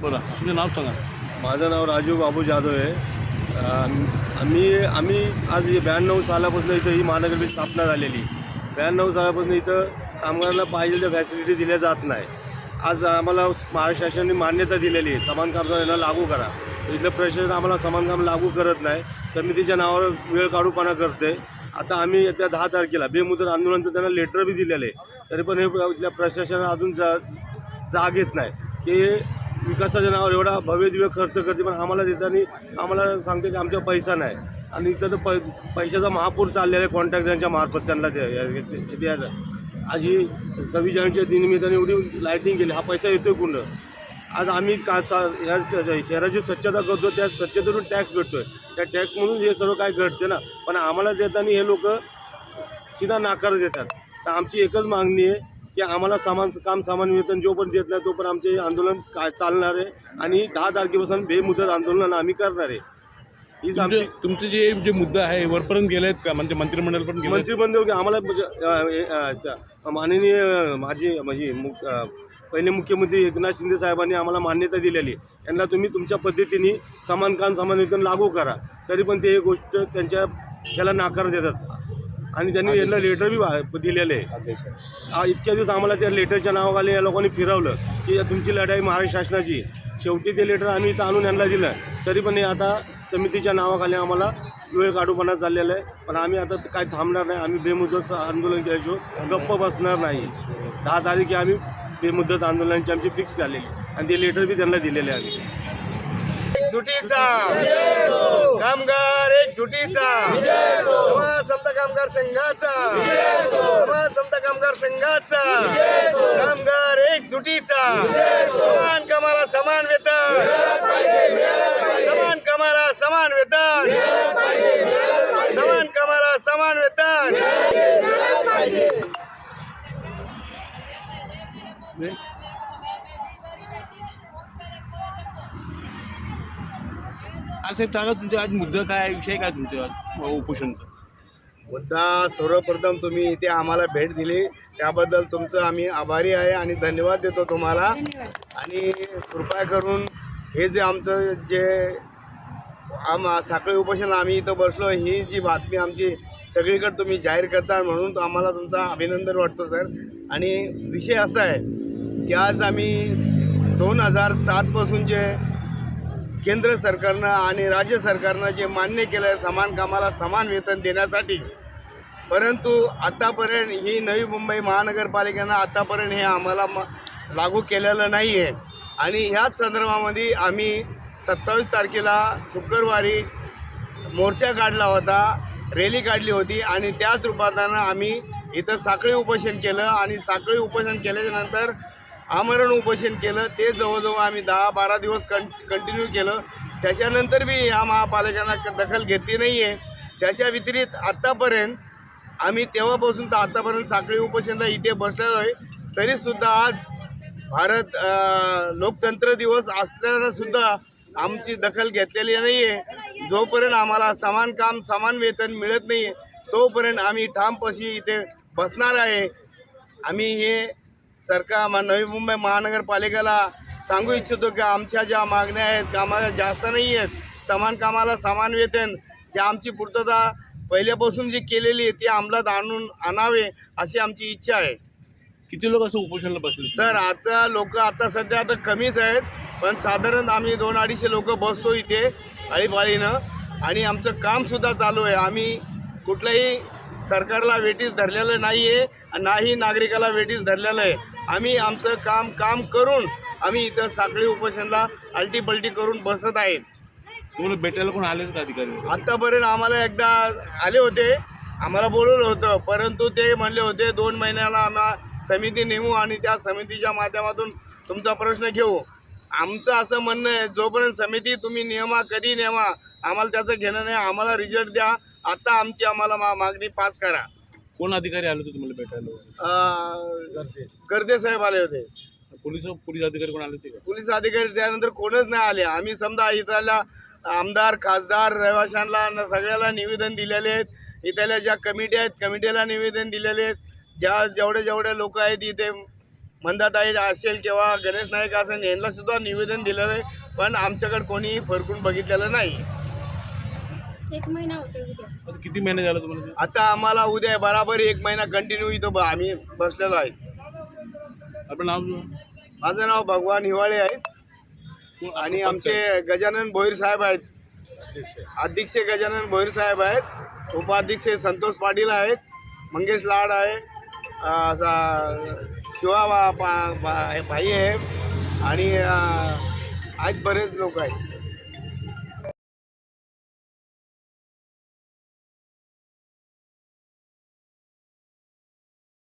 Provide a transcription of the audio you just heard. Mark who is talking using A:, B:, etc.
A: बोला तुझं नाव सांगा.
B: माझं नाव राजू बाबू जाधव आहे. आम्ही आम्ही आज ब्याण्णव सालापासून इथं ही महानगरपालिका स्थापना झालेली. ब्याण्णव सालापासून इथं कामगारांना पाहिजे त्या फॅसिलिटी दिल्या जात नाही. आज आम्हाला महाराष्ट्र शासनाने मान्यता दिलेली आहे. समान काम यांना लागू करा. इथलं प्रशासन आम्हाला समान काम लागू करत नाही. समितीच्या नावावर वेळ काढूपणा करते. आता आम्ही त्या दहा तारखेला बेमुदत आंदोलनचं त्यांना लेटर बी दिलेलं आहे. तरी पण हे इथल्या प्रशासन अजून जा जाग येत नाही. की विकासाच्या नावावर एवढा भव्य दिव्य खर्च करते पण आम्हाला देताना आम्हाला सांगते की आमचा पैसा नाही. आणि इथं तर पै पैशाचा महापूर चाललेला आहे कॉन्ट्रॅक्टरांच्या मार्फत त्यांना द्यायचं द्यायचा. आज ही सव्वीस जानेवारीच्या दिनिमित्ताने एवढी लाईटिंग केली हा पैसा येतोय कुठं? आज आम्ही का सा या श- शहराची स्वच्छता करतो त्या स्वच्छतेतून टॅक्स भेटतोय. त्या टॅक्स म्हणून हे सर्व काय घडते ना? पण आम्हाला देताना हे लोक सीधा नाकार देतात तर आमची एकच मागणी आहे की आम्हाला सामान काम सामान वेतन जोपर्यंत देत नाही तोपर्यंत आमचे हे आंदोलन चालणार आहे. आणि दहा तारखेपासून बेमुदत आंदोलन आम्ही करणार आहे. हीच आमची
A: तुमचे तुमचे जे जे मुद्दा आहे वरपर्यंत गेलेत का? म्हणजे मंत्रिमंडळ पण गेले
B: मंत्रिमंडळ की आम्हाला म्हणजे, अ, अ, स- माननीय माझे म्हणजे मुख- अ, पहिले मुख्यमंत्री एकनाथ शिंदे साहेबांनी आम्हाला मान्यता दिलेली आहे. यांना तुम्ही तुमच्या पद्धतीने समान काम समान वेतन लागू करा. तरी पण ते गोष्ट त्यांच्या त्याला नाकार देतात आणि त्यांनी यांना लेटर बी वा- दिलेले. आहे. आ, इतक्या दिवस आम्हाला त्या लेटरच्या नावाखाली या लोकांनी फिरवलं की या तुमची लढाई महाराष्ट्र शासनाची. शेवटी ते लेटर आम्ही इथं आणून यांना दिलं. तरी पण हे आता समितीच्या नावाखाली आम्हाला वेळ काढूपणा चाललेला आहे. पण आम्ही आता काय थांबणार नाही. आम्ही बेमुदत आंदोलन केल्याशिवाय गप्प बसणार नाही. दहा तारीख आम्ही बेमुदत आंदोलनाची आमची फिक्स झालेली. आणि ते लेटर बी त्यांना दिलेले आहे आम्ही.
C: जुटीचा। कामगार एक जुटीचा। समाज समता कामगार संघाचा। समाज समता कामगार संघाचा। कामगार एक जुटीचा। समान कामाला समान वेतन।
A: आज साहेब सांगा तुमचे आज मुद्दा काय आहे, विषय काय तुमच्या आज उपोषणचा?
C: मुद्दा सर्वप्रथम तुम्ही इथे आम्हाला भेट दिली. त्याबद्दल तुमचं आम्ही आभारी आहे आणि धन्यवाद देतो तुम्हाला. आणि कृपया करून हे जे आमचं जे आम साखळी उपोषण आम्ही इथं बसलो ही जी बातमी आमची सगळीकडे तुम्ही जाहीर करता म्हणून तो आम्हाला तुमचा अभिनंदन वाटतो सर. आणि विषय असा आहे की आज आम्ही दोन हजार सातपासून जे केंद्र सरकारनं आणि राज्य सरकारनं जे मान्य केलं आहे समान कामाला समान वेतन देण्यासाठी परंतु आत्तापर्यंत ही नवी मुंबई महानगरपालिकेनं आत्तापर्यंत हे आम्हाला म लागू केलेलं नाही आहे आणि ह्याच संदर्भामध्ये आम्ही सत्तावीस तारखेला शुक्रवारी मोर्चा काढला होता रॅली काढली होती आणि त्याच रूपानं आम्ही इथं साखळी उपोषण केलं आणि साखळी उपोषण केल्याच्यानंतर आमरण उपोषण केलं ते जवळजवळ आम्ही दहा बारा दिवस कं कंटिन्यू केलं. त्याच्यानंतर बी ह्या महापालिकांना क- दखल घेतली नाही आहे त्याच्या व्यतिरिक्त आत्तापर्यंत आम्ही तेव्हापासून तर आत्तापर्यंत साखळी उपोषणला इथे बसलेलो आहे. तरीसुद्धा आज भारत लोकतंत्र दिवस असल्यानंसुद्धा आमची दखल घेतलेली नाही आहे जोपर्यंत आम्हाला समान काम समान वेतन मिळत नाही आहे तोपर्यंत आम्ही ठामपशी इथे बसणार आहे. आम्ही हे सरकार म- नवी मुंबई महानगरपालिकेला सांगू इच्छितो की आमच्या ज्या मागण्या आहेत कामाला जास्त नाही आहेत समान कामाला समान वेतन जे आमची पूर्तता पहिल्यापासून जी केलेली आहे ती अंमलात आणून आणावे अशी आमची इच्छा आहे.
A: किती लोक असं उपोषणाला बसले?
C: सर आता लोक आता सध्या आता कमीच आहेत पण साधारण आम्ही दोन अडीचशे लोक बसतो इथे आळीपाळीनं. आणि आमचं कामसुद्धा चालू आहे. आम्ही कुठल्याही सरकारला वेटीस धरलेलं नाही आहे नाही नागरिकाला वेटीस धरलेलं आहे. आम्ही आमचं काम काम करून आम्ही इथं साखळी उपोषणला अल्टी पलटी करून बसत आहेत.
A: तुम्हाला भेटायला कोण आले अधिकारी?
C: आत्तापर्यंत आम्हाला एकदा आले होते आम्हाला बोलवलं होतं परंतु ते म्हणले होते दोन महिन्याला आम्हाला समिती नेमू आणि त्या समितीच्या माध्यमातून तुमचा प्रश्न घेऊ. आमचं असं म्हणणं आहे जोपर्यंत समिती तुम्ही नियमा कधी नेमा आम्हाला त्याचं घेणं नाही आम्हाला रिझल्ट द्या आता आमची आम्हाला मा मागणी पास करा.
A: कोण अधिकारी आले होते तुम्हाला भेटायला?
C: अं, गर्दे. साहेब आले होते.
A: पोलीस पोलीस अधिकारी कोण आले होते का?
C: पोलीस अधिकारी त्यानंतर कोणच नाही आले. आम्ही समजा इथल्या आमदार खासदार रहिवाशांना न- सगळ्याला निवेदन दिलेले आहेत. इथल्या ज्या कमिटी आहेत कमिटीला निवेदन दिलेले आहेत. ज्या जेवढे जेवढे लोक आहेत इथे मंदाताई असेल किंवा गणेश नाईक असेल यांना सुद्धा निवेदन दिलेलं आहे. पण आमच्याकडे कोणी फरकून बघितलेलं नाही.
D: एक महिना होतो उद्या.
A: आता किती महिने झाला तुम्हाला?
C: आता आम्हाला उद्या बराबर एक महिना कंटिन्यू इथं ब- आम्ही बसलेलो आहे.
A: आपलं नाव
C: माझं नाव भगवान हिवाळे आहे.
A: कोण-
C: आणि आमचे गजानन भोईर साहेब आहेत. अध्यक्ष गजानन भोईर साहेब आहेत. उपाध्यक्ष संतोष पाटील आहेत. मंगेश लाड आहे. अं, असा शिवा बा- बा- बा- भाई आहे आणि अं, आहेत बरेच लोक आहेत.